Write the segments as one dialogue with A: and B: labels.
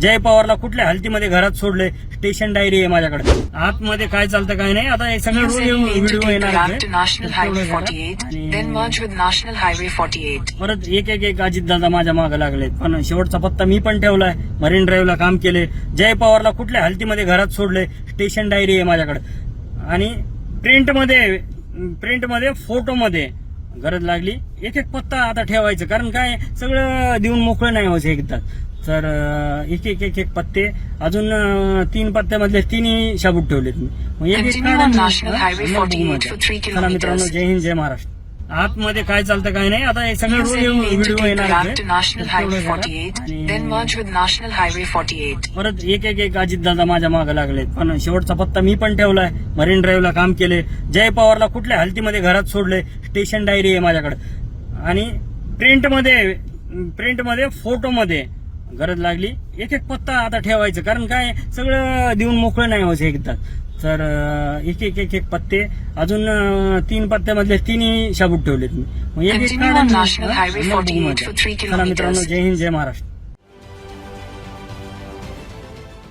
A: जय पवारला कुठल्या हालतीमध्ये घरात सोडले? स्टेशन डायरी आहे माझ्याकडे. आतमध्ये काय चालतं काय नाही? आता हे सगळं व्हिडिओ येणार
B: ramp
A: आहेत.
B: to National
A: तर
B: Highway
A: तेवढं करा.
B: 48,
A: आणि
B: then merge with National Highway 48.
A: परत एक एक एक अजितदादा माझ्या मागे लागले. पण शेवटचा पत्ता मी पण ठेवलाय. मरीन ड्राईव्हला काम केले. जय पवारला कुठल्या हालतीमध्ये घरात सोडले? स्टेशन डायरी आहे माझ्याकडे. आणि प्रिंटमध्ये प्रिंटमध्ये फोटोमध्ये गरज लागली. एक एक पत्ता आता ठेवायचं. कारण काय? सगळं देऊन मोकळं नाही व्हायचं एकदा. तर एक एक एक एक पत्ते अजून तीन पत्त्यामधले तिन्ही शाबूत ठेवलेत मी मग एक एक
B: Continue
A: काढा
B: on
A: मी.
B: National? Highway
A: मग बघू
B: 48
A: मजा.
B: for three
A: चला मित्रांनो. जय हिंद जय महाराष्ट्र आतमध्ये काय चालतं काय नाही आता हे सगळं व्हिडिओ येणार
B: ramp
A: आहेत.
B: to National
A: तर
B: Highway
A: तेवढं करा.
B: 48,
A: आणि
B: then merge with National Highway 48.
A: परत एक एक एक अजितदादा माझ्या मागे लागले पण शेवटचा पत्ता मी पण ठेवलाय मरीन ड्राईव्हला काम केले जय पवारला कुठल्या हालतीमध्ये घरात सोडले स्टेशन डायरी आहे माझ्याकडे आणि प्रिंटमध्ये प्रिंटमध्ये फोटोमध्ये गरज लागली एक एक पत्ता आता ठेवायचं कारण काय सगळं देऊन मोकळं नाही व्हायचं एकदा तर एक एक एक एक पत्ते अजून तीन पत्त्यामधले तिन्ही शाबूत ठेवलेत मी मग एक एक
B: Continue
A: काढा
B: on
A: मी.
B: National? Highway
A: मग बघू
B: 48
A: मजा.
B: for three
A: चला मित्रांनो. जय हिंद जय महाराष्ट्र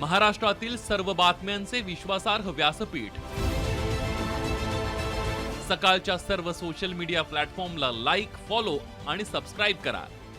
C: महाराष्ट्रातील सर्व बातम्यांचे विश्वासार्ह व्यासपीठ सकाळच्या सर्व सोशल मीडिया प्लॅटफॉर्मला लाईक फॉलो आणि सबस्क्राईब करा